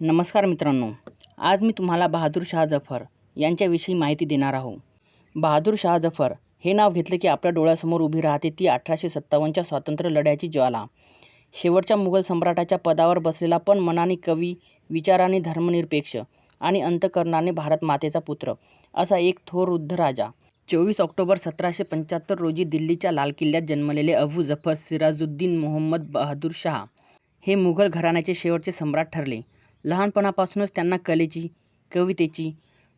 नमस्कार मित्रांनो आज मी तुम्हाला बहादूर शाह जफर यांच्याविषयी माहिती देणार आहो. बहादूर शाह जफर हे नाव घेतलं की आपल्या डोळ्यासमोर उभी राहते ती अठराशे सत्तावन्नच्या स्वातंत्र्य लढ्याची ज्वाला. शेवटच्या मुघल सम्राटाच्या पदावर बसलेला पण मनाने कवी विचाराने धर्मनिरपेक्ष आणि अंतकरणाने भारत मातेचा पुत्र असा एक थोर वृद्ध राजा. चोवीस ऑक्टोबर सतराशे पंच्याहत्तर रोजी दिल्लीच्या लाल किल्ल्यात जन्मलेले अबू जफर सिराजुद्दीन मोहम्मद बहादूर शाह हे मुघल घराण्याचे शेवटचे सम्राट ठरले. लहानपणापासूनच त्यांना कलेची कवितेची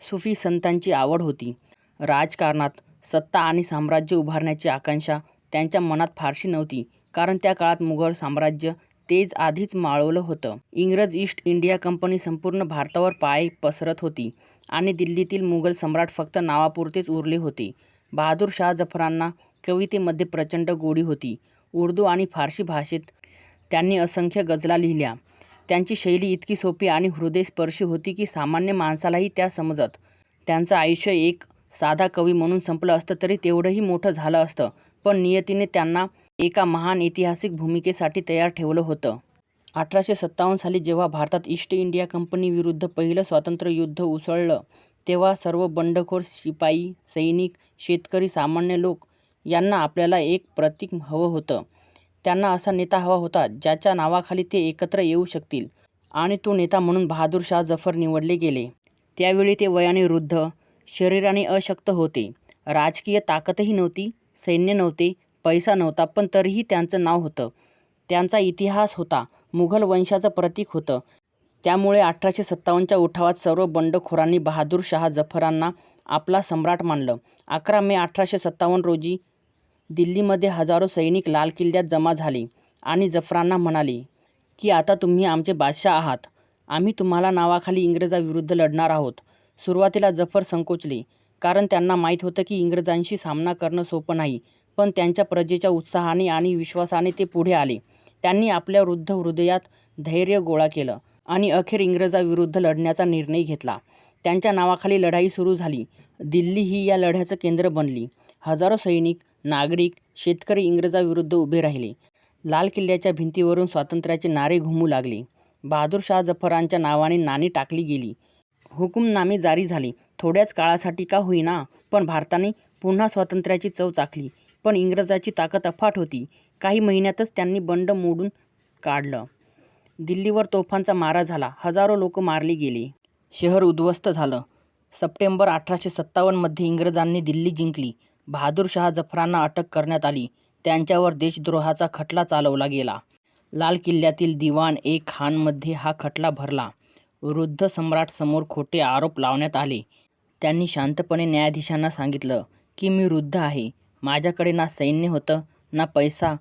सुफी संतांची आवड होती. राजकारणात सत्ता आणि साम्राज्य उभारण्याची आकांक्षा त्यांच्या मनात फारशी नव्हती कारण त्या काळात मुघल साम्राज्य तेज आधीच माळवलं होतं. इंग्रज ईस्ट इंडिया कंपनी संपूर्ण भारतावर पाय पसरत होती आणि दिल्लीतील मुघल सम्राट फक्त नावापुरतेच उरले होते. बहादूर शाह जफरांना कवितेमध्ये प्रचंड गोडी होती. उर्दू आणि फारसी भाषेत त्यांनी असंख्य गजला लिहिल्या. त्यांची शैली इतकी सोपी आणि हृदयस्पर्शी होती की सामान्य माणसालाही त्या समजत. त्यांचं आयुष्य एक साधा कवी म्हणून संपलं असतं तरी तेवढंही मोठं झालं असतं पण नियतीने त्यांना एका महान ऐतिहासिक भूमिकेसाठी तयार ठेवलं होतं. अठराशे सत्तावन्न साली जेव्हा भारतात ईस्ट इंडिया कंपनीविरुद्ध पहिलं स्वातंत्र्य युद्ध उसळलं तेव्हा सर्व बंडखोर शिपाई सैनिक शेतकरी सामान्य लोक यांना आपल्याला एक प्रतीक हवं होतं. त्यांना असा नेता हवा होता ज्याच्या नावाखाली ते एकत्र येऊ शकतील. आणि तो नेता म्हणून बहादूर शाह जफर निवडले गेले. त्यावेळी ते वयाने वृद्ध शरीराने अशक्त होते. राजकीय ताकदही नव्हती सैन्य नव्हते पैसा नव्हता पण तरीही त्यांचं नाव होतं. त्यांचा इतिहास होता मुघल वंशाचं प्रतीक होतं. त्यामुळे अठराशे सत्तावन्नच्या उठावात सर्व बंडखोरांनी बहादूर शाह जफरांना आपला सम्राट मानलं. अकरा मे अठराशे सत्तावन्न रोजी दिल्लीमध्ये हजारो सैनिक लाल किल्ल्यात जमा झाले आणि जफरांना म्हणाले की आता तुम्ही आमचे बादशाह आहात. आम्ही तुम्हाला नावाखाली इंग्रजाविरुद्ध लढणार आहोत. सुरुवातीला जफर संकोचले कारण त्यांना माहीत होतं की इंग्रजांशी सामना करणं सोपं नाही पण त्यांच्या प्रजेच्या उत्साहाने आणि विश्वासाने ते पुढे आले. त्यांनी आपल्या वृद्ध हृदयात धैर्य गोळा केलं आणि अखेर इंग्रजाविरुद्ध लढण्याचा निर्णय घेतला. त्यांच्या नावाखाली लढाई सुरू झाली. दिल्ली ही या लढ्याचं केंद्र बनली. हजारो सैनिक नागरिक शेतकरी इंग्रजाविरुद्ध उभे राहिले. लाल किल्ल्याच्या भिंतीवरून स्वातंत्र्याचे नारे घुमू लागले. बहादूर शाह जफरांच्या नावाने नाणी टाकली गेली. हुकुमनामे जारी झाले. थोड्याच काळासाठी का होईना पण भारताने पुन्हा स्वातंत्र्याची चव चाखली. पण इंग्रजाची ताकद अफाट होती. काही महिन्यातच त्यांनी बंड मोडून काढलं. दिल्लीवर तोफांचा मारा झाला. हजारो लोक मारले गेले. शहर उद्ध्वस्त झालं. सप्टेंबर अठराशे सत्तावन्नमध्ये इंग्रजांनी दिल्ली जिंकली. बहादूरशाह जफरांना अटक करण्यात आली. त्यांच्यावर देशद्रोहाचा खटला चालवला गेला. लाल किल्ल्यातील दिवाण ए खानमध्ये हा खटला भरला. वृद्ध सम्राटसमोर खोटे आरोप लावण्यात आले. त्यांनी शांतपणे न्यायाधीशांना सांगितलं की मी वृद्ध आहे. माझ्याकडे ना सैन्य होतं ना पैसा.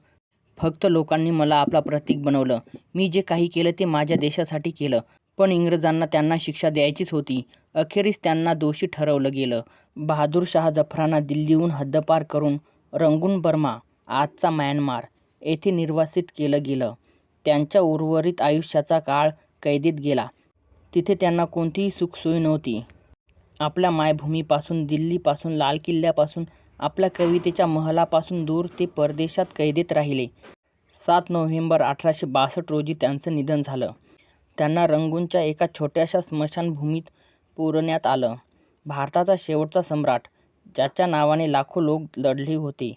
फक्त लोकांनी मला आपला प्रतीक बनवलं. मी जे काही केलं ते माझ्या देशासाठी केलं. पण इंग्रजांना त्यांना शिक्षा द्यायचीच होती. अखेरीस त्यांना दोषी ठरवलं गेलं. बहादूरशाह जफरांना दिल्लीहून हद्दपार करून रंगून बर्मा आजचा म्यानमार येथे निर्वासित केलं गेलं. त्यांच्या उर्वरित आयुष्याचा काळ कैदेत गेला. तिथे त्यांना कोणतीही सुखसोय नव्हती. आपल्या मायभूमीपासून दिल्लीपासून लाल किल्ल्यापासून आपल्या कवितेच्या महलापासून दूर ते परदेशात कैदेत राहिले. सात नोव्हेंबर अठराशे बासष्ट रोजी त्यांचं निधन झालं. त्यांना रंगूनच्या एका छोट्याशा स्मशानभूमीत पुरण्यात आलं. भारताचा शेवटचा सम्राट ज्याच्या नावाने लाखो लोक लढले होते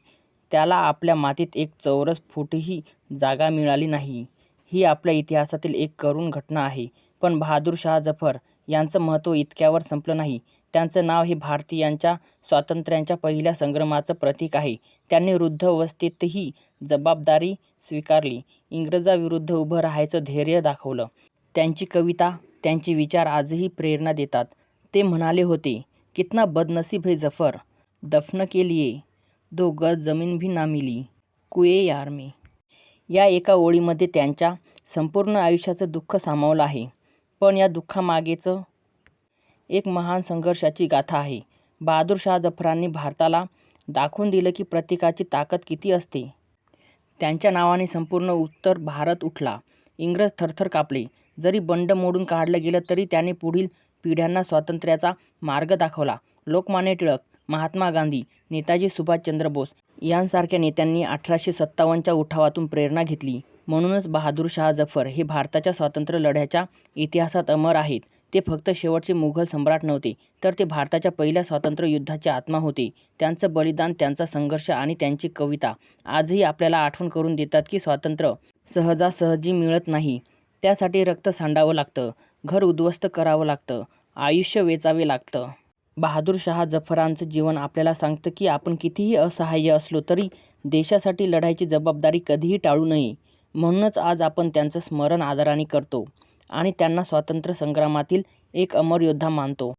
त्याला आपल्या मातीत एक चौरस फूटही जागा मिळाली नाही. ही आपल्या इतिहासातील एक करुण घटना आहे. पण बहादूर शाह जफर यांचं महत्त्व इतक्यावर संपलं नाही. त्यांचं नाव हे भारतीयांच्या स्वातंत्र्याच्या पहिल्या संग्रामाचं प्रतीक आहे. त्यांनी वृद्धावस्थेतही जबाबदारी स्वीकारली. इंग्रजाविरुद्ध उभं राहायचं धैर्य दाखवलं. त्यांची कविता त्यांचे विचार आजही प्रेरणा देतात. ते म्हणाले होते कितना बदनसीब है जफर दफन के लिए दो गज जमीन भी ना मिली कुए यार में. या एका ओळीमध्ये त्यांच्या संपूर्ण आयुष्याचं दुःख सामावलं आहे. पण या दुःखामागेचं एक महान संघर्षाची गाथा आहे. बहादूर शाह जफरांनी भारताला दाखवून दिलं की प्रत्येकाची ताकद किती असते. त्यांच्या नावाने संपूर्ण उत्तर भारत उठला. इंग्रज थरथर कापले. जरी बंड मोडून काढलं गेलं तरी त्याने पुढील पिढ्यांना स्वातंत्र्याचा मार्ग दाखवला. लोकमान्य टिळक महात्मा गांधी नेताजी सुभाषचंद्र बोस यांसारख्या नेत्यांनी अठराशे सत्तावन्नच्या उठावातून प्रेरणा घेतली. म्हणूनच बहादूर शाह जफर हे भारताच्या स्वातंत्र्य लढ्याच्या इतिहासात अमर आहेत. ते फक्त शेवटचे मुघल सम्राट नव्हते, तर ते भारताच्या पहिल्या स्वातंत्र्य युद्धाची आत्मा होते. त्यांचं बलिदान, त्यांचा संघर्ष आणि त्यांची कविता आजही आपल्याला आठवण करून देतात की स्वातंत्र्य सहजासहजी मिळत नाही. त्यासाठी रक्त सांडावं लागतं, घर उद्ध्वस्त करावं लागतं, आयुष्य वेचावे लागतं. बहादूर शहा जफरांचं जीवन आपल्याला सांगतं की आपण कितीही असहाय्य असलो तरी देशासाठी लढायची जबाबदारी कधीही टाळू नये. म्हणूनच आज आपण त्यांचं स्मरण आदराने करतो आणि त्यांना स्वातंत्र्य संग्रामातील एक अमर योद्धा मानतो.